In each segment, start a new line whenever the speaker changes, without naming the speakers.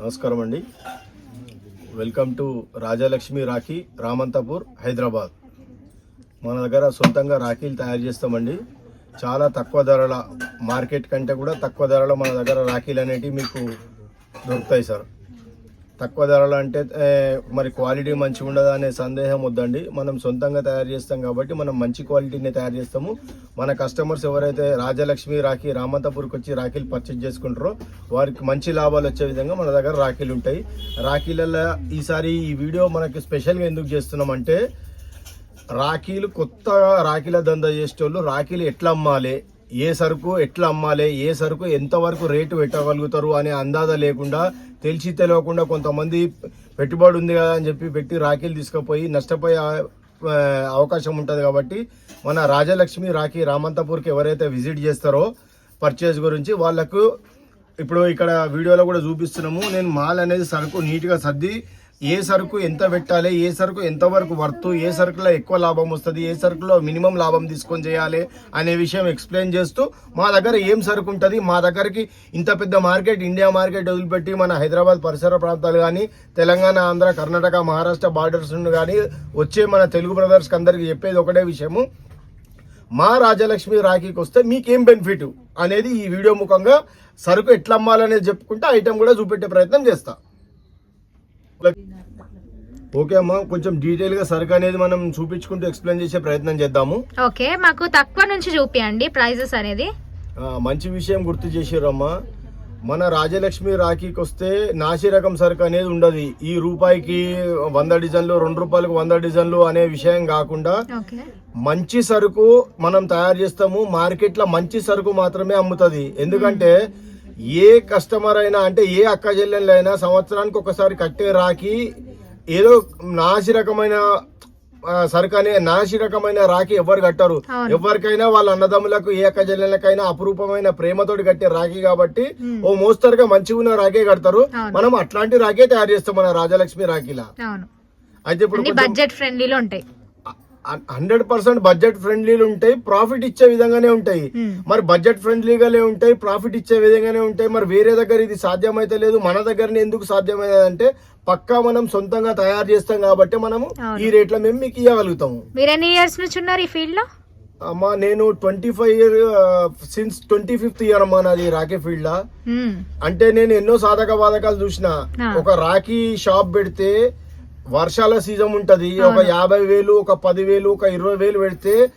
నమస్కారం అండి welcome to Rajalakshmi Rakhi Ramanthapur Hyderabad. మన దగ్గర సొంతంగా రాఖీలు తయారు చేస్తామండి. చాలా తక్కువ ధరల మార్కెట్ కంటే కూడా తక్కువ ధరలో మన దగ్గర రాఖీలు అనేటివి మీకు దొరుకుతాయి సార్. తక్కువ ధరలు అంటే మరి క్వాలిటీ మంచిగా ఉండదా అనే సందేహం వద్దండి. మనం సొంతంగా తయారు చేస్తాం కాబట్టి మనం మంచి క్వాలిటీని తయారు చేస్తాము. మన కస్టమర్స్ ఎవరైతే రాజలక్ష్మి రాఖీ రామంతపూర్కి వచ్చి రాఖీలు పర్చేజ్ చేసుకుంటారో వారికి మంచి లాభాలు వచ్చే విధంగా మన దగ్గర రాఖీలు ఉంటాయి. రాఖీలలో ఈసారి ఈ వీడియో మనకి స్పెషల్గా ఎందుకు చేస్తున్నామంటే రాఖీలు కొత్త రాఖీల దందా చేసేటోళ్ళు రాఖీలు ఎట్లా అమ్మాలి ఏ సరుకు ఎట్లా అమ్మాలి ఏ సరుకు ఎంతవరకు రేటు పెట్టగలుగుతారు అనే అందాజ లేకుండా తెలిసి తెలియకుండా కొంతమంది పెట్టుబడి ఉంది కదా అని చెప్పి పెట్టి రాఖీలు తీసుకుపోయి నష్టపోయే అవకాశం ఉంటుంది కాబట్టి మన రాజలక్ష్మి రాఖీ రామంతపూర్కి ఎవరైతే విజిట్ చేస్తారో పర్చేజ్ గురించి వాళ్ళకు ఇప్పుడు ఇక్కడ వీడియోలో కూడా చూపిస్తున్నాము. నేను మాల్ అనేది సరుకు నీట్గా సర్ది ఏ సరుకు ఎంత పెట్టాలి ఏ సరుకు ఎంతవరకు వర్త్ ఏ సరుకులో ఎక్కువ లాభం వస్తుంది ఏ సరుకులో మినిమం లాభం తీసుకొని చేయాలి అనే విషయం ఎక్స్ప్లెయిన్ చేస్తూ మా దగ్గర ఏం సరుకు ఉంటుంది మా దగ్గరికి ఇంత పెద్ద మార్కెట్ ఇండియా మార్కెట్ వదిలిపెట్టి మన హైదరాబాద్ పరిసర ప్రాంతాలు కానీ తెలంగాణ ఆంధ్ర కర్ణాటక మహారాష్ట్ర బార్డర్స్ నుండి కానీ వచ్చే మన తెలుగు బ్రదర్స్కి అందరికీ చెప్పేది ఒకటే విషయము. మా రాజలక్ష్మి రాఖీకి వస్తే మీకేం బెనిఫిట్ అనేది ఈ వీడియో ముఖంగా సరుకు ఎట్లా అమ్మాలనేది చెప్పుకుంటే ఐటెం కూడా చూపెట్టే ప్రయత్నం చేస్తా. ఓకే అమ్మా కొంచెం డీటెయిల్గా సరుకు అనేది మనం చూపించుకుంటూ ఎక్స్ప్లెయిన్ చేసే ప్రయత్నం చేద్దాము.
ఓకే మాకు తక్కువ నుంచి చూపియండి ప్రైజెస్ అనేది.
మంచి విషయం గుర్తు చేసిరమ్మా మన రాజలక్ష్మి రాఖీకి వస్తే నాసి రకం సరుకు అనేది ఉండదు. ఈ రూపాయికి వంద డిజైన్లు రెండు రూపాయలకు వంద డిజైన్లు అనే విషయం కాకుండా మంచి సరుకు మనం తయారు చేస్తాము. మార్కెట్లో మంచి సరుకు మాత్రమే అమ్ముతుంది. ఎందుకంటే ఏ కస్టమర్ అయినా అంటే ఏ అక్క చెల్లెళ్ళైనా సంవత్సరానికి ఒకసారి కట్టే రాకి ఏదో నాసి రకమైన సరుకు అనే నాసి రకమైన రాకి ఎవరు కట్టరు. ఎవరికైనా వాళ్ళ అన్నదమ్ములకు ఏ అక్క చెల్లెళ్ళకైనా అపురూపమైన ప్రేమతోటి కట్టే రాఖీ కాబట్టి ఓ మోస్తరుగా మంచిగా ఉన్న రాకే కడతారు. మనం అట్లాంటి రాకే తయారు చేస్తాం మన రాజలక్ష్మి రాఖీలా. అయితే ఇప్పుడు
బడ్జెట్ ఫ్రెండ్లీలో ఉంటాయి.
హండ్రెడ్ పర్సెంట్ బడ్జెట్ ఫ్రెండ్లీలు ఉంటాయి ప్రాఫిట్ ఇచ్చే విధంగానే ఉంటాయి. మరి బడ్జెట్ ఫ్రెండ్లీగానే ఉంటాయి ప్రాఫిట్ ఇచ్చే విధంగానే ఉంటాయి మరి వేరే దగ్గర ఇది సాధ్యమైతే లేదు మన దగ్గరనే ఎందుకు సాధ్యమైంది అంటే పక్కా మనం సొంతంగా తయారు చేస్తాం కాబట్టి మనము. ఈ రేట్లో మేము మీకు ఇవ్వగలుగుతాము
మీరు ఎన్ని ఇయర్స్ నుంచి ఉన్నారు ఈ ఫీల్డ్లో
అమ్మా నేను twenty five year since twenty fifth year అమ్మా నాది రాఖీ ఫీల్డ్ లా. అంటే నేను ఎన్నో సాధక బాధకాలు చూసిన. ఒక రాఖీ షాప్ పెడితే వర్షాల సీజన్ ఉంటది ఒక యాభై వేలు ఒక పది వేలు ఒక ఇరవై వేలు పెడితే.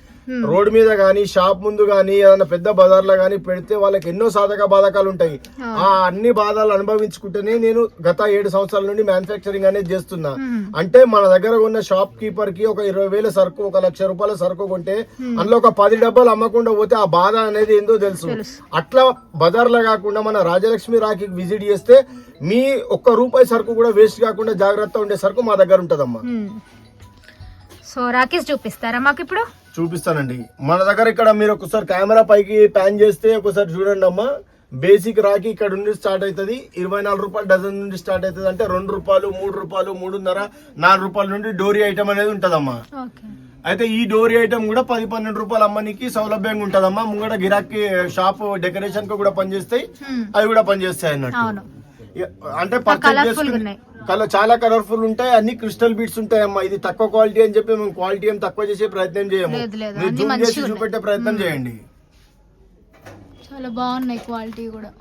రోడ్ మీద గానీ షాప్ ముందు గానీ ఏదైనా పెద్ద బజార్లో గానీ పెడితే వాళ్ళకి ఎన్నో సాధక బాధకాలు ఉంటాయి. ఆ అన్ని బాధలు అనుభవించుకుంటేనే నేను గత ఏడు సంవత్సరాల నుండి మ్యానుఫ్యాక్చరింగ్ అనేది చేస్తున్నా.
మ్మ్.
అంటే మన దగ్గర ఉన్న షాప్ కీపర్కి ఒక ఇరవై వేల సరుకు ఒక లక్ష రూపాయల సరుకు కొంటే అందులో ఒక పది డబ్బాలు అమ్మకుండా పోతే ఆ బాధ అనేది ఏందో తెలుసు. అట్లా బజార్లో కాకుండా మన రాజలక్ష్మి రాఖీకి విజిట్ చేస్తే మీ ఒక్క రూపాయి సరుకు కూడా వేస్ట్ కాకుండా జాగ్రత్త ఉండే సరుకు మా దగ్గర ఉంటదమ్మా.
మ్మ్. సో రాకేష్ చూపిస్తారా మాకు ఇప్పుడు
చూపిస్తానండి. మన దగ్గర ఇక్కడ మీరు ఒకసారి కెమెరా పైకి ప్యాన్ చేస్తే ఒకసారి చూడండి అమ్మా. బేసిక్ రాకి ఇక్కడ నుండి స్టార్ట్ అవుతుంది. ఇరవై నాలుగు రూపాయలు డజన్ నుండి స్టార్ట్ అవుతుంది అంటే రెండు రూపాయలు మూడు రూపాయలు మూడున్నర నాలుగు రూపాయల నుండి డోరీ ఐటమ్ అనేది ఉంటదమ్మా. అయితే ఈ డోరీ ఐటమ్ కూడా పది పన్నెండు రూపాయలు అమ్మనికి సౌలభ్యంగా ఉంటదమ్మా. ముంగడ గిరాకీ షాప్ డెకరేషన్కు కూడా పనిచేస్తాయి. అవి కూడా పనిచేస్తాయి అన్నట్టు. అంటే పర్చేజ్ చేసుకుని. కలర్ చాలా కలర్ఫుల్ ఉంటాయి అన్ని క్రిస్టల్ బీట్స్ ఉంటాయి అమ్మా ఇది తక్కువ క్వాలిటీ అని చెప్పి మేము క్వాలిటీ ఏం తక్కువ చేసే ప్రయత్నం చేయము. మీరు జూమ్ చేసి. చూపెట్టే ప్రయత్నం చేయండి.
చాలా బాగున్నాయి క్వాలిటీ కూడా.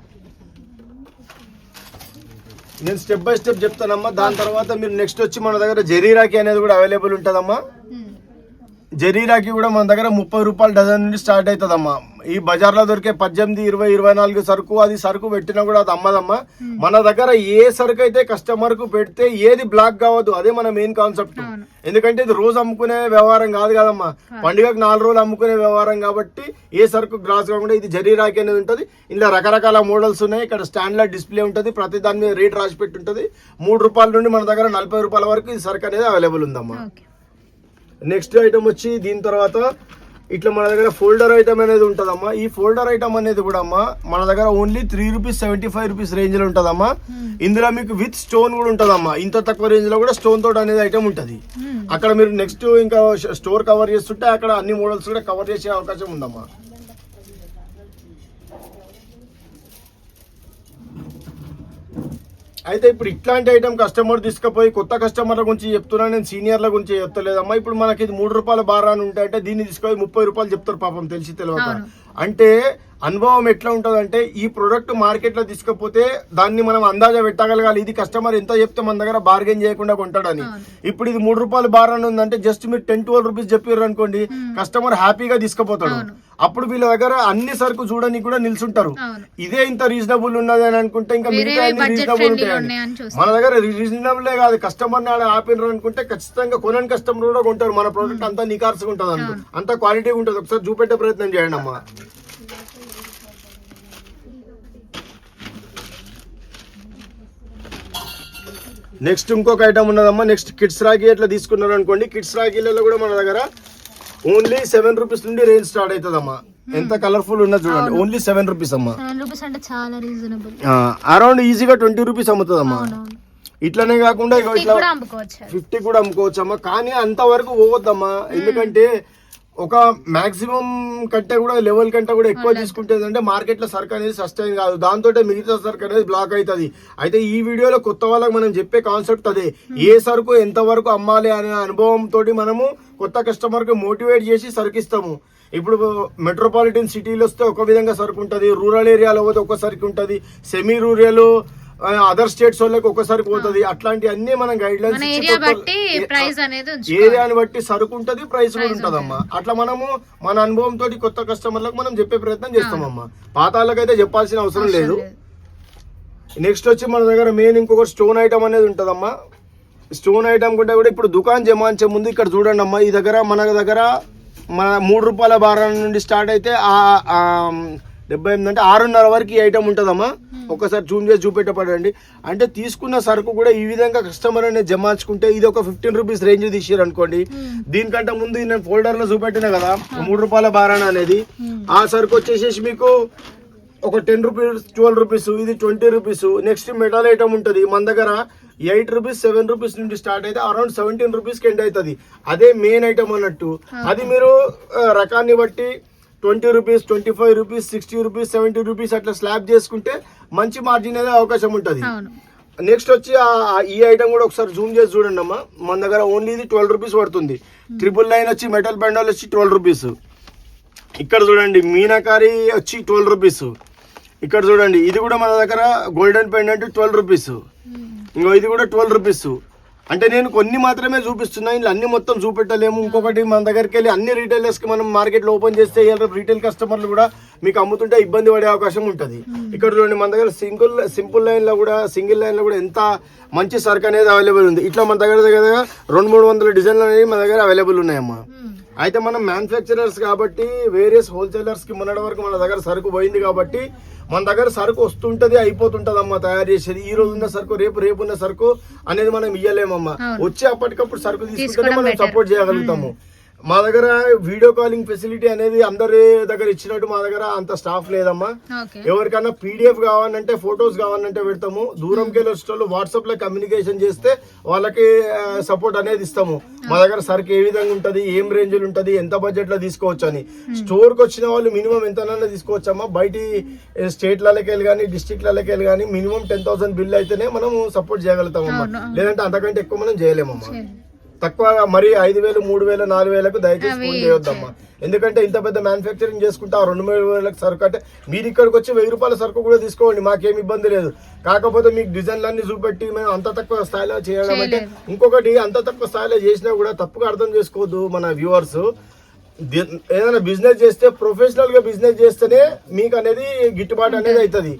నేను స్టెప్ బై స్టెప్ చెప్తానమ్మా. దాని తర్వాత మీరు నెక్స్ట్ వచ్చి మన దగ్గర జరీరాకి అనేది కూడా అవైలబుల్ ఉంటుందమ్మా.
మ్మ్.
జరీరాకి కూడా మన దగ్గర ముప్పై రూపాయల డజన్ నుండి స్టార్ట్ అవుతుందమ్మా. ఈ బజార్లో దొరికే పద్దెనిమిది ఇరవై ఇరవై నాలుగు సరుకు అది సరుకు పెట్టినా కూడా అది అమ్మదమ్మా. మన దగ్గర ఏ సరుకు అయితే కస్టమర్కు పెడితే ఏది బ్లాక్ కావద్దు. అదే మన మెయిన్ కాన్సెప్ట్. ఎందుకంటే ఇది రోజు అమ్ముకునే వ్యవహారం కాదు కదమ్మా. పండుగకు నాలుగు రోజులు అమ్ముకునే వ్యవహారం కాబట్టి ఏ సరుకు గ్రాస్ కాకుండా ఇది జరీరాకి అనేది ఉంటుంది. ఇందులో రకరకాల మోడల్స్ ఉన్నాయి. ఇక్కడ స్టాండ్లో డిస్ప్లే ఉంటుంది. ప్రతి దాని మీద రేట్ రాసి పెట్టి ఉంటుంది మూడు రూపాయల నుండి మన దగ్గర నలభై రూపాయల వరకు ఈ సరుకు అనేది అవైలబుల్ ఉందమ్మా. నెక్స్ట్ ఐటమ్ వచ్చి దీని తర్వాత ఇట్లా మన దగ్గర ఫోల్డర్ ఐటమ్ అనేది ఉంటుందమ్మా. ఈ ఫోల్డర్ ఐటమ్ అనేది కూడా అమ్మా మన దగ్గర only three rupees seventy five rupees రేంజ్లో ఉంటుందమ్మా. ఇందులో మీకు విత్ స్టోన్ కూడా ఉంటుందమ్మా. ఇంత తక్కువ రేంజ్లో కూడా స్టోన్ తోటి అనేది ఐటమ్ ఉంటుంది.
మ్మ్.
అక్కడ మీరు నెక్స్ట్ ఇంకా స్టోర్ కవర్ చేస్తుంటే అక్కడ అన్ని మోడల్స్ కూడా కవర్ చేసే అవకాశం ఉందమ్మా. అయితే ఇప్పుడు ఇట్లాంటి ఐటమ్ కస్టమర్ తీసుకుపోయి కొత్త కస్టమర్ల గురించి చెప్తున్నా నేను సీనియర్ల గురించి చెప్తలేదమ్మా ఇప్పుడు మనకి ఇది మూడు రూపాయల బారా అని ఉంటాయి అంటే దీన్ని తీసుకొని ముప్పై రూపాయలు చెప్తారు పాపం తెలిసి తెలియక. అంటే అనుభవం ఎట్లా ఉంటుందంటే ఈ ప్రొడక్ట్ మార్కెట్లో తీసుకపోతే దాన్ని మనం అందాజా పెట్టగలగాలి. ఇది కస్టమర్ ఎంత చెప్తే మన దగ్గర బార్గెన్ చేయకుండా కొంటాడని. ఇప్పుడు ఇది మూడు రూపాయలు బార్ అని ఉందంటే జస్ట్ మీరు టెన్ ట్వెల్వ్ రూపీస్ చెప్పారు అనుకోండి కస్టమర్ హ్యాపీగా తీసుకుపోతాడు. అప్పుడు వీళ్ళ దగ్గర అన్ని సరుకు చూడడానికి కూడా నిల్చుంటారు. ఇదే ఇంత రీజనబుల్ ఉన్నది అని అనుకుంటే ఇంకా మిగతా అన్ని రీజనబుల్
చూస్తాం
మన దగ్గర రీజనబులే కాదు. కస్టమర్ ఆపినరు అనుకుంటే ఖచ్చితంగా కొనని కస్టమర్ కూడా కొంటారు. మన ప్రోడక్ట్ అంతా నికార్సుగా ఉంటుంది అనుకో అంత క్వాలిటీ ఉంటుంది. ఒకసారి చూపెట్టే ప్రయత్నం చేయండి అమ్మా. నెక్స్ట్ ఇంకొక ఐటమ్ ఉన్నదమ్మా. నెక్స్ట్ కిడ్స్ రాఖీ ఎట్లా తీసుకున్నారు అనుకోండి కిడ్స్ రాఖీలలో కూడా మన దగ్గర ఓన్లీ సెవెన్ రూపీస్ నుండి రేంజ్ స్టార్ట్ అవుతుందమ్మా ఎంత కలర్ఫుల్ ఉన్నది చూడండి. ఓన్లీ సెవెన్ రూపీస్ అమ్మా.
సెవెన్ రూపీస్ అంటే చాలా రీజనబుల్
అరౌండ్ ఈజీగా ట్వంటీ రూపీస్ అమ్ముతుందమ్మా. ఇట్లనే కాకుండా ఇట్లా ఫిఫ్టీ కూడా అమ్ముకోవచ్చు. అమ్మా కానీ అంతవరకు పోవద్దమ్మా. ఎందుకంటే ఒక మాక్సిమం కంటే కూడా లెవెల్ కంటే కూడా ఎక్కువ తీసుకుంటే అంటే మార్కెట్లో సరుకు అనేది సస్టైన్ కాదు. దాంతో మిగతా సరుకు అనేది బ్లాక్ అవుతుంది. అయితే ఈ వీడియోలో కొత్త వాళ్ళకి మనం చెప్పే కాన్సెప్ట్ అదే. ఏ సరుకు ఎంత వరకు అమ్మాలి అనే అనుభవం తోటి మనము కొత్త కస్టమర్కి మోటివేట్ చేసి సరుకు ఇస్తాము. ఇప్పుడు మెట్రోపాలిటన్ సిటీలో వస్తే ఒక విధంగా సరుకు ఉంటుంది. రూరల్ ఏరియాలో పోతే ఒక సరుకు ఉంటుంది. సెమీ రూరల్ అదర్ స్టేట్స్ వాళ్ళకి ఒకసారి పోతుంది. అట్లాంటి అన్ని మనం గైడ్ లైన్స్ ఏరియాని బట్టి సరుకు ఉంటది ప్రైస్ కూడా ఉంటదమ్మా. అట్లా మనము మన అనుభవం తోటి కొత్త కస్టమర్లకు మనం చెప్పే ప్రయత్నం చేస్తామమ్మా. పాత వాళ్ళకైతే చెప్పాల్సిన అవసరం లేదు. నెక్స్ట్ వచ్చి మన దగ్గర మెయిన్ ఇంకొక స్టోన్ ఐటమ్ అనేది ఉంటదమ్మా. స్టోన్ ఐటమ్ కూడా కూడా ఇప్పుడు దుకాణం జమాయించే ముందు ఇక్కడ చూడండి అమ్మా ఈ దగ్గర మన దగ్గర మన మూడు రూపాయల బారం నుండి స్టార్ట్ అయితే డెబ్బై ఎనిమిది అంటే ఆరున్నర వరకు ఈ ఐటమ్ ఉంటుందమ్మా. ఒక్కసారి జూమ్ చేసి చూపెట్టపడండి అంటే తీసుకున్న సరుకు కూడా ఈ విధంగా కస్టమర్ అనేది జమాయించుకుంటే ఇది ఒక ఫిఫ్టీన్ రూపీస్ రేంజ్ తీసారు అనుకోండి. దీనికంటే ముందు నేను ఫోల్డర్లో చూపెట్టిన కదా మూడు రూపాయల బారాన అనేది. ఆ సరుకు వచ్చేసేసి మీకు ఒక టెన్ రూపీస్ ట్వెల్వ్ రూపీస్ ఇది twenty rupees. Next metal item ఉంటుంది. మన దగ్గర ఎయిట్ రూపీస్ సెవెన్ రూపీస్ నుండి స్టార్ట్ అయితే అరౌండ్ సెవెంటీన్ రూపీస్కి ఎండ్ అవుతుంది. అదే మెయిన్ ఐటమ్ అన్నట్టు. అది మీరు రకాన్ని బట్టి twenty rupees twenty five rupees sixty rupees seventy rupees అట్లా స్లాబ్ చేసుకుంటే మంచి మార్జిన్ అనేది అవకాశం ఉంటుంది. నెక్స్ట్ వచ్చి ఈ ఐటమ్ కూడా ఒకసారి జూమ్ చేసి చూడండి అమ్మా. మన దగ్గర ఓన్లీ ఇది ట్వెల్వ్ రూపీస్ పడుతుంది. ట్రిపుల్ లైన్ వచ్చి మెటల్ బండల్ వచ్చి ట్వెల్వ్ రూపీస్. ఇక్కడ చూడండి మీనాకారి వచ్చి ట్వెల్వ్ రూపీస్. ఇక్కడ చూడండి ఇది కూడా మన దగ్గర గోల్డెన్ పెండెంట్ ట్వెల్వ్ రూపీస్. ఇంకో ఇది కూడా ట్వెల్వ్ రూపీస్. అంటే నేను కొన్ని మాత్రమే చూపిస్తున్నా ఇలా అన్ని మొత్తం చూపెట్టలేము. ఇంకొకటి మన దగ్గరికి వెళ్ళి అన్ని రీటైలర్స్కి మనం మార్కెట్లో ఓపెన్ చేస్తే రీటైల్ కస్టమర్లు కూడా మీకు అమ్ముతుంటే ఇబ్బంది పడే అవకాశం ఉంటుంది. ఇక్కడ చూడండి మన దగ్గర సింగిల్ సింపుల్ లైన్లో కూడా సింగిల్ లైన్లో కూడా ఎంత మంచి సరుకు అనేది అవైలబుల్ ఉంది. ఇట్లా మన దగ్గర దగ్గర రెండు మూడు వందల డిజైన్లు అనేవి మన దగ్గర అవైలబుల్ ఉన్నాయమ్మా. అయితే మనం మ్యానుఫ్యాక్చరర్స్ కాబట్టి వేరియస్ హోల్సేలర్స్కి మొన్నటి వరకు మన దగ్గర సరుకు పోయింది కాబట్టి మన దగ్గర సరుకు వస్తుంటది అయిపోతుంటది అమ్మా తయారు చేసేది ఈ రోజు ఉన్న సరుకు రేపు రేపు ఉన్న సరుకు అనేది మనం ఇయ్యలేమమ్మా. వచ్చి అప్పటికప్పుడు సరుకు తీసుకుంటే మనం. సపోర్ట్ చేయగలుగుతాము మా దగ్గర వీడియో కాలింగ్ ఫెసిలిటీ అనేది అందరి దగ్గర ఇచ్చినట్టు మా దగ్గర అంత స్టాఫ్ లేదమ్మా. ఎవరికైనా పీడిఎఫ్ కావాలంటే ఫొటోస్ కావాలంటే పెడతాము. దూరంకి వెళ్ళి వచ్చేటోళ్ళు వాట్సాప్లో కమ్యూనికేషన్ చేస్తే వాళ్ళకి సపోర్ట్ అనేది ఇస్తాము. మా దగ్గర సరుకు ఏ విధంగా ఉంటది ఏం రేంజ్ ఉంటది ఎంత బడ్జెట్లో తీసుకోవచ్చు అని. స్టోర్కి వచ్చిన వాళ్ళు మినిమం ఎంతనన్నా తీసుకోవచ్చమ్మా. బయటి స్టేట్లకి వెళ్ళి కానీ డిస్ట్రిక్ట్లకి వెళ్ళి కానీ మినిమం టెన్ థౌసండ్ బిల్ అయితేనే మనం సపోర్ట్ చేయగలుగుతామమ్మా. లేదంటే అంతకంటే ఎక్కువ మనం చేయలేమమ్మా. తక్కువ మరి ఐదు వేలు మూడు వేలు నాలుగు వేలకు దయచేసి ఫోన్ చేయొద్దమ్మా. ఎందుకంటే ఇంత పెద్ద మ్యానుఫ్యాక్చరింగ్ చేసుకుంటే ఆ రెండు మూడు వేలకు సరుకు అంటే మీరు ఇక్కడికి వచ్చి వెయ్యి రూపాయల సరుకు కూడా తీసుకోండి మాకేం ఇబ్బంది లేదు. కాకపోతే మీకు డిజైన్లన్నీ చూపెట్టి మేము అంత తక్కువ స్థాయిలో చేయడం అంటే ఇంకొకటి అంత తక్కువ స్థాయిలో చేసినా కూడా తప్పుగా అర్థం చేసుకోవద్దు మన వ్యూవర్స్ ఏదైనా బిజినెస్ చేస్తే ప్రొఫెషనల్గా బిజినెస్ చేస్తేనే మీకు అనేది గిట్టుబాటు అనేది అవుతుంది.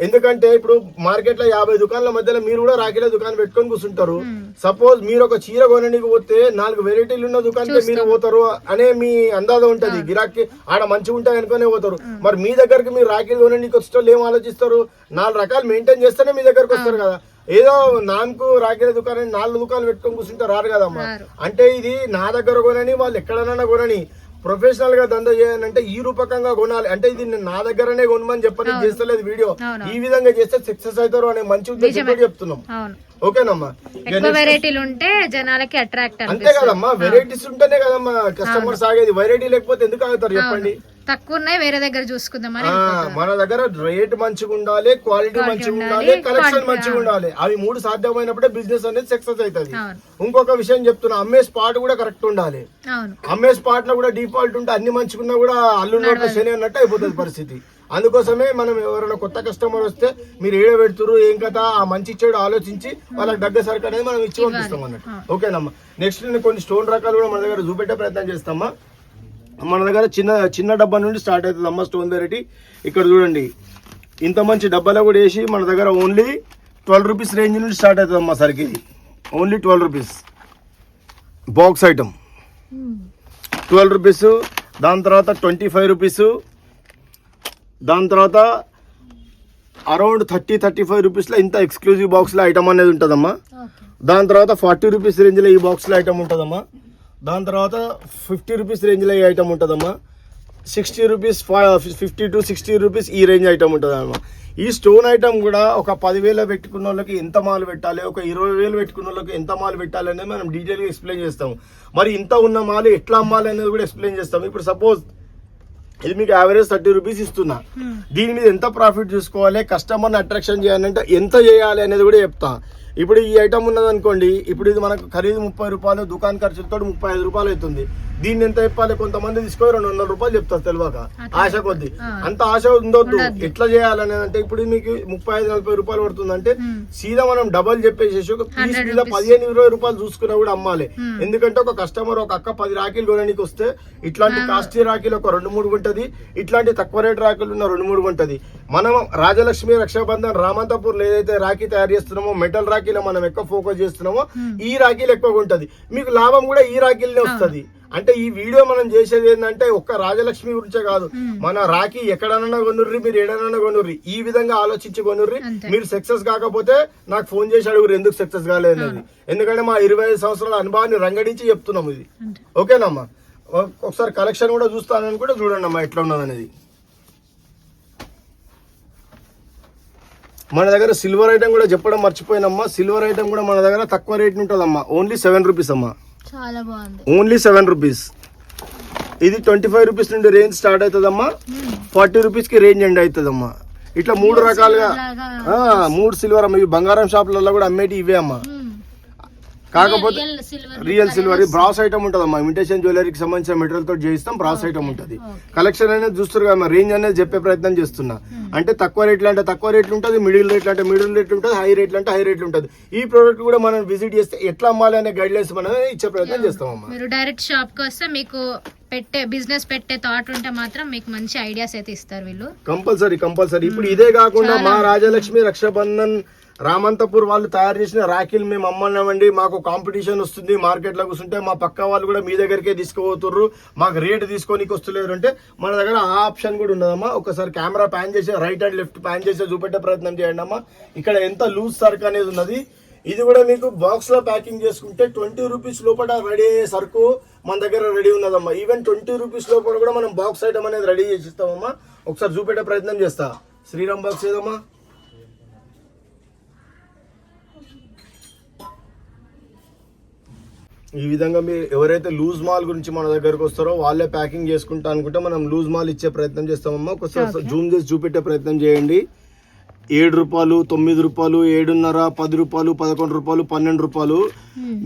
ఎందుకంటే ఇప్పుడు మార్కెట్లో యాభై దుకాణాల మధ్యలో మీరు కూడా రాఖీల దుకాణం పెట్టుకొని కూర్చుంటారు. సపోజ్ మీరు ఒక చీర కొనడానికి పోతే నాలుగు వెరైటీలు ఉన్న దుకాణంలో మీరు పోతారు అనే మీ అందాజ ఉంటది. గిరాకీ ఆడ మంచిగా ఉంటాయి అనుకునే పోతారు. మరి మీ దగ్గరికి మీరు రాఖీలు కొనడానికి వచ్చేటోళ్ళు ఏం ఆలోచిస్తారు? నాలుగు రకాలు మెయింటైన్ చేస్తేనే మీ దగ్గరకు వస్తారు కదా. ఏదో నామకు రాఖీల దుకాణం నాలుగు దుకాణాలు పెట్టుకొని కూర్చుంటే రారు కదమ్మా. అంటే ఇది నా దగ్గర కొనని వాళ్ళు ఎక్కడైనా కొనని. ప్రొఫెషనల్గా దందా చేయాలంటే ఈ రూపకంగా కొనాలి. అంటే ఇది నా దగ్గరనే కొనమని చెప్పని చేస్తలేదు వీడియో. ఈ విధంగా చేస్తే సక్సెస్ అవుతారు అనే మంచి ఉద్దేశంతో చెప్తున్నాం ఓకేనమ్మా? ఇక
ఎక్కువ
next-
వెరైటీలు ఉంటే జనాలకి అట్రాక్ట్
అంతే కదమ్మా? వెరైటీస్ ఉంటేనే కదమ్మా కస్టమర్స్ ఆగేది. వెరైటీ లేకపోతే ఎందుకు ఆగుతారు చెప్పండి?
తక్కువ ఉన్నాయి వేరే దగ్గర చూసుకుందామని
ఆ, మన దగ్గర రేట్ మంచిగా ఉండాలి క్వాలిటీ మంచిగా
ఉండాలి,
కలెక్షన్ మంచిగా ఉండాలి. అవి మూడు సాధ్యమైనప్పుడే బిజినెస్ అనేది సక్సెస్ అవుతుంది. ఇంకొక విషయం చెప్తున్నా అమ్మే స్పాట్ కూడా కరెక్ట్ ఉండాలి. అమ్మే స్పాట్లో కూడా డిఫాల్ట్ ఉంటే అన్ని మంచుకున్నా కూడా అల్లు నోట్ల శని అన్నట్టు అయిపోతుంది పరిస్థితి. అందుకోసమే మనం ఎవరైనా కొత్త కస్టమర్ వస్తే మీరు ఏడ పెడుతురు ఏం కదా ఆ మంచి చెడు ఆలోచించి వాళ్ళకి దగ్గర సరుకు అనేది మనం ఇచ్చి పంపిస్తాం అన్నట్టు. ఓకేనమ్మా. నెక్స్ట్ నేను కొన్ని స్టోన్ రకాలు కూడా మన దగ్గర చూపెట్టే ప్రయత్నం చేస్తామా మన దగ్గర చిన్న చిన్న డబ్బా నుండి స్టార్ట్ అవుతుంది అమ్మ స్టోన్ వెరైటీ. ఇక్కడ చూడండి ఇంత మంచి డబ్బాలో కూడా వేసి మన దగ్గర ఓన్లీ ట్వెల్వ్ రూపీస్ రేంజ్ నుండి స్టార్ట్ అవుతుంది అమ్మా సరికి only twelve rupees box item twelve rupees దాని తర్వాత ట్వంటీ ఫైవ్ రూపీస్ దాని తర్వాత అరౌండ్ థర్టీ థర్టీ ఫైవ్ రూపీస్లో ఇంత ఎక్స్క్లూజివ్ బాక్స్లో ఐటమ్ అనేది ఉంటుందమ్మా. దాని తర్వాత ఫార్టీ రూపీస్ రేంజ్లో ఈ బాక్స్లో ఐటమ్ ఉంటుందమ్మా. దాని తర్వాత ఫిఫ్టీ రూపీస్ రేంజ్లో ఈ ఐటమ్ ఉంటుందమ్మా? Sixty rupees fifty to sixty rupees ఈ రేంజ్ ఐటమ్ ఉంటుందమ్మా ఈ స్టోన్ ఐటమ్ కూడా ఒక పదివేల పెట్టుకున్న వాళ్ళకి ఎంత మాలు పెట్టాలి ఒక ఇరవై వేలు పెట్టుకున్న వాళ్ళకి ఎంత మాలు పెట్టాలి అనేది మనం డీటెయిల్గా ఎక్స్ప్లెయిన్ చేస్తాము మరి ఇంత ఉన్న మాలు ఎట్లా అమ్మాలి అనేది కూడా ఎక్స్ప్లెయిన్ చేస్తాము ఇప్పుడు సపోజ్ ఇది మీకు యావరేజ్ థర్టీ రూపీస్ ఇస్తున్నా. దీని మీద ఎంత ప్రాఫిట్ చూసుకోవాలి కస్టమర్ని అట్రాక్షన్ చేయాలంటే ఎంత చేయాలి అనేది కూడా చెప్తా. ఇప్పుడు ఈ ఐటమ్ ఉన్నదనుకోండి ఇప్పుడు ఇది మనకు ఖరీదు ముప్పై రూపాయలు దుకాణ ఖర్చులతో ముప్పై ఐదు రూపాయలు అవుతుంది దీన్ని ఎంత చెప్పాలి? కొంతమంది తీసుకొని రెండు వందల రూపాయలు చెప్తారు తెలియక ఆశ కొద్ది. అంత ఆశ ఉండొద్దు. ఎట్లా చేయాలనేది అంటే ఇప్పుడు మీకు ముప్పై ఐదు నలభై రూపాయలు పడుతుందంటే సీదా మనం డబల్ చెప్పేసేసి ఒక పీస్ మీద పదిహేను ఇరవై రూపాయలు చూసుకున్నా కూడా అమ్మాలి. ఎందుకంటే ఒక కస్టమర్ ఒక అక్క పది రాఖీలు కొనడానికి వస్తే ఇట్లాంటి కాస్ట్లీ రాఖీలు ఒక రెండు మూడు ఉంటది ఇట్లాంటి తక్కువ రేట్ రాఖీలు ఉన్న రెండు మూడు ఉంటది మనం రాజలక్ష్మి రక్షాబంధన్ రామంతపూర్ ఏదైతే రాఖీ తయారు చేస్తున్నామో మెటల్ రాఖీలో మనం ఎక్కువ ఫోకస్ చేస్తున్నామో ఈ రాఖీలు ఎక్కువగా ఉంటది మీకు లాభం కూడా ఈ రాఖీలనే వస్తది. అంటే ఈ వీడియో మనం చేసేది ఏంటంటే ఒక్క రాజలక్ష్మి గురించే కాదు. మన రాఖీ ఎక్కడనన్నా కొనుర్రి మీరు ఎడనన్నా కొనుర్రి. ఈ విధంగా ఆలోచించి కొనుర్రి. మీరు సక్సెస్ కాకపోతే నాకు ఫోన్ చేసి అడుగురు ఎందుకు సక్సెస్ కాలేదు ఎందుకంటే మా ఇరవై ఐదు సంవత్సరాల అనుభవాన్ని రంగడించి చెప్తున్నాం ఇది. ఓకేనమ్మా? ఒక- ఒకసారి కలెక్షన్ కూడా చూస్తానని కూడా చూడండి అమ్మా ఎట్లా ఉన్నది అనేది మన దగ్గర సిల్వర్ ఐటమ్ కూడా చెప్పడం మర్చిపోయినమ్మా. సిల్వర్ ఐటమ్ కూడా మన దగ్గర తక్కువ రేట్ ఉంటుందమ్మా. ఓన్లీ సెవెన్ రూపీస్ అమ్మా.
చాలా బాగుంది.
Only seven rupees. ఇది ట్వంటీ ఫైవ్ రూపీస్ నుండి రేంజ్ స్టార్ట్ అవుతుందమ్మా. ఫార్టీ రూపీస్కి రేంజ్ ఎండ్ అవుతుందమ్మా. ఇట్లా మూడు రకాలుగా మూడు సిల్వర్ అమ్మ. ఇవి బంగారం షాపులలో కూడా అమ్మేటి ఇవే అమ్మా. కాకపోతే రియల్ సిల్వర్ బ్రాస్ ఐటమ్ ఉంటుంది అమ్మా ఇమిటేషన్ జ్యువెలరీకి సంబంధించిన మెటీరియల్ తోటి చేయిస్తాం బ్రాస్ ఐటమ్ ఉంటుంది. కలెక్షన్ అనేది చూస్తారు కదా రేంజ్ అనేది చెప్పే ప్రయత్నం చేస్తున్నా. అంటే తక్కువ రేట్లు అంటే తక్కువ రేట్లు ఉంటుంది మిడిల్ రేట్లు అంటే మిడిల్ రేట్లు ఉంటుంది హై రేట్లు అంటే హై రేట్లు ఉంటుంది. ఈ ప్రోడక్ట్ కూడా మనం విజిట్ చేస్తే ఎట్లా అమ్మాలి అనే గైడ్ లైన్స్ మనం ఇచ్చే ప్రయత్నం చేస్తాం అమ్మా
మీరు డైరెక్ట్ షాప్కి వస్తే మీకు పెట్టే బిజినెస్ పెట్టే థాట్ ఉంటే మాత్రం మీకు మంచి ఐడియాస్ అయితే ఇస్తారు వీళ్ళు.
కంపల్సరీ కంపల్సరీ ఇప్పుడు ఇదే కాకుండా మా రాజలక్ష్మి రక్షాబంధన్ రామంతపూర్ వాళ్ళు తయారు చేసిన రాఖీలు మేము అమ్మన్నామండి మాకు కాంపిటీషన్ వస్తుంది మార్కెట్లో కూర్చుంటే మా పక్క వాళ్ళు కూడా మీ దగ్గరికే తీసుకుపోతుర్రు. మాకు రేట్ తీసుకొని వస్తులేరు అంటే మన దగ్గర ఆ ఆప్షన్ కూడా ఉన్నదమ్మా. ఒకసారి కెమెరా ప్యాన్ చేసి రైట్ అండ్ లెఫ్ట్ ప్యాన్ చేసి చూపెట్టే ప్రయత్నం చేయండి అమ్మా. ఇక్కడ ఎంత లూజ్ సర్క్ అనేది ఉన్నది. ఇది కూడా మీకు బాక్స్లో ప్యాకింగ్ చేసుకుంటే ట్వంటీ రూపీస్ లోపల రెడీ అయ్యే సరుకు మన దగ్గర రెడీ ఉన్నదమ్మా. ఈవెన్ ట్వంటీ రూపీస్ లోపల కూడా మనం బాక్స్ ఐటమ్ అనేది రెడీ చేసి ఇస్తామమ్మా. ఒకసారి చూపెట్టే ప్రయత్నం చేస్తా. శ్రీరామ్ బాక్స్ ఏదమ్మా? ఈ విధంగా మీరు ఎవరైతే లూజ్ మాల్ గురించి మన దగ్గరకు వస్తారో వాళ్ళే ప్యాకింగ్ చేసుకుంటా అనుకుంటే మనం లూజ్ మాల్ ఇచ్చే ప్రయత్నం చేస్తామమ్మా. ఒకసారి జూమ్ చేసి చూపెట్టే ప్రయత్నం చేయండి. ఏడు రూపాయలు తొమ్మిది రూపాయలు ఏడున్నర పది రూపాయలు పదకొండు రూపాయలు పన్నెండు రూపాయలు.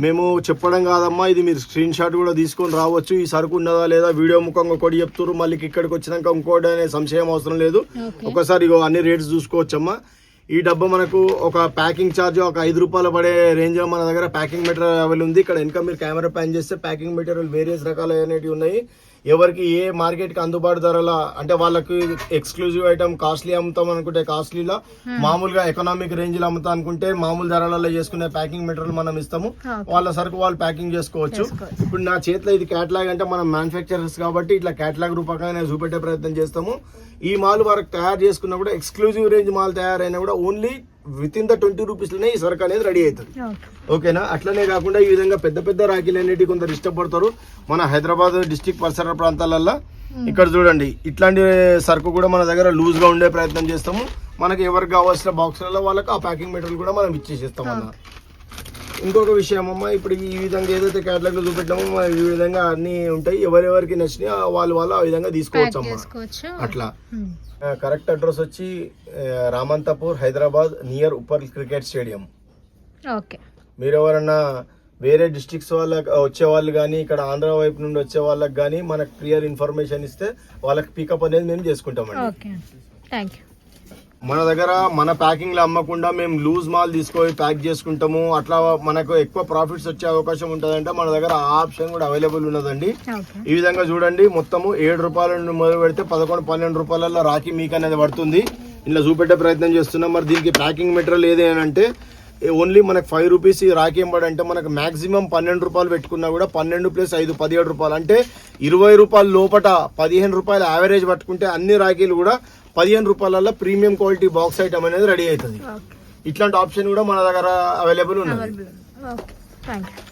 మేము చెప్పడం కాదమ్మా ఇది మీరు స్క్రీన్ షాట్ కూడా తీసుకొని రావచ్చు. ఈ సరుకు ఉన్నదా లేదా వీడియో ముఖంగా ఒకటి చెప్తారు మళ్ళీ ఇక్కడికి వచ్చినాక ఇంకోటి అనే సంశయం అవసరం లేదు. ఒకసారి ఇగో అన్ని రేట్స్ చూసుకోవచ్చమ్మా. ఈ డబ్బా మనకు ఒక ప్యాకింగ్ ఛార్జ్ ఒక ఐదు రూపాయలు పడే రేంజ్ మన దగ్గర ప్యాకింగ్ మెటీరియల్ అవైలబుల్ ఉంది. ఇక్కడ ఇంకా మీరు కెమెరా ప్యాన్ చేస్తే ప్యాకింగ్ మెటీరియల్ వేరియస్ రకాలు అనేటివి ఉన్నాయి. ఎవరికి ఏ మార్కెట్కి అందుబాటు ధరల అంటే వాళ్ళకి ఎక్స్క్లూజివ్ ఐటమ్ కాస్ట్లీ అమ్ముతాం అనుకుంటే కాస్ట్లీలా మామూలుగా ఎకనామిక్ రేంజ్లో అమ్ముతాం అనుకుంటే మామూలు ధరలలో చేసుకునే ప్యాకింగ్ మెటీరియల్ మనం ఇస్తాము.
Okay.
వాళ్ళ సరుకు వాళ్ళు ప్యాకింగ్ చేసుకోవచ్చు. ఇప్పుడు నా చేతిలో ఇది క్యాటలాగ్ అంటే మనం మ్యానుఫ్యాక్చరర్స్ కాబట్టి ఇట్లా క్యాటలాగ్ రూపకంగా చూపెట్టే ప్రయత్నం చేస్తాము. ఈ మాల్ వరకు తయారు చేసుకున్నా కూడా ఎక్స్క్లూజివ్ రేంజ్ మాల్ తయారైనా కూడా only with in the twenty రూపీస్లోనే ఈ సరుకు అనేది రెడీ అవుతుంది.
ఓకే
ఓకేనా అట్లనే కాకుండా ఈ విధంగా పెద్ద పెద్ద రాఖీలు అనేటివి కొందరు ఇష్టపడతారు. మన హైదరాబాద్ డిస్టిక్ పరిసర ప్రాంతాలల్లో. ఇక్కడ చూడండి ఇట్లాంటి సరుకు కూడా మన దగ్గర లూజ్గా ఉండే ప్రయత్నం చేస్తాము. మనకి ఎవరికి కావాల్సిన బాక్సులలో వాళ్ళకి ఆ ప్యాకింగ్ మెటీరియల్ కూడా మనం ఇచ్చేసేస్తాం అన్న ఇంకొక విషయం అమ్మ ఇప్పుడు ఈ విధంగా ఏదైతే క్యాటలాగ్లో చూపెట్టామో ఈ విధంగా అన్ని ఉంటాయి. ఎవరెవరికి నచ్చినాయి ఆ వాళ్ళు వాళ్ళు ఆ విధంగా తీసుకోవచ్చు అమ్మా అట్లా. కరెక్ట్ అడ్రస్ వచ్చి Ramanthapur Hyderabad near Uppal cricket stadium
okay.
మీరు ఎవరన్నా వేరే డిస్ట్రిక్ట్స్ వాళ్ళకి వచ్చే వాళ్ళు కానీ ఇక్కడ ఆంధ్ర వైపు నుండి వచ్చే వాళ్ళకి కానీ మనకు క్లియర్ ఇన్ఫర్మేషన్ ఇస్తే వాళ్ళకి పికప్ అనేది మేము చేసుకుంటామండి.
ఓకే. థ్యాంక్ యూ
మన దగ్గర మన ప్యాకింగ్లో అమ్మకుండా మేము లూజ్ మాల్ తీసుకొని ప్యాక్ చేసుకుంటాము. అట్లా మనకు ఎక్కువ ప్రాఫిట్స్ వచ్చే అవకాశం ఉంటుందంటే మన దగ్గర ఆ ఆప్షన్ కూడా అవైలబుల్ ఉన్నదండి. ఈ విధంగా చూడండి మొత్తము ఏడు రూపాయల మొదలు పెడితే పదకొండు పన్నెండు రూపాయలలో రాఖీ మీకు అనేది పడుతుంది. ఇలా చూపెట్టే ప్రయత్నం చేస్తున్నాం. మరి దీనికి ప్యాకింగ్ మెటీరియల్ ఏది అని అంటే ఓన్లీ మనకు ఫైవ్ రూపీస్ ఈ రాఖీ అంటే మనకు మాక్సిమం పన్నెండు రూపాయలు పెట్టుకున్నా కూడా పన్నెండు ప్లస్ ఐదు పదిహేడు రూపాయలు. అంటే ఇరవై రూపాయల లోపట పదిహేను రూపాయల యావరేజ్ పట్టుకుంటే అన్ని రాఖీలు కూడా పదిహేను రూపాయలలో ప్రీమియం క్వాలిటీ బాక్స్ ఐటమ్ అనేది రెడీ అవుతుంది. ఇట్లాంటి ఆప్షన్ కూడా మన దగ్గర అవైలబుల్ ఉన్నది
ఓకే. Thank you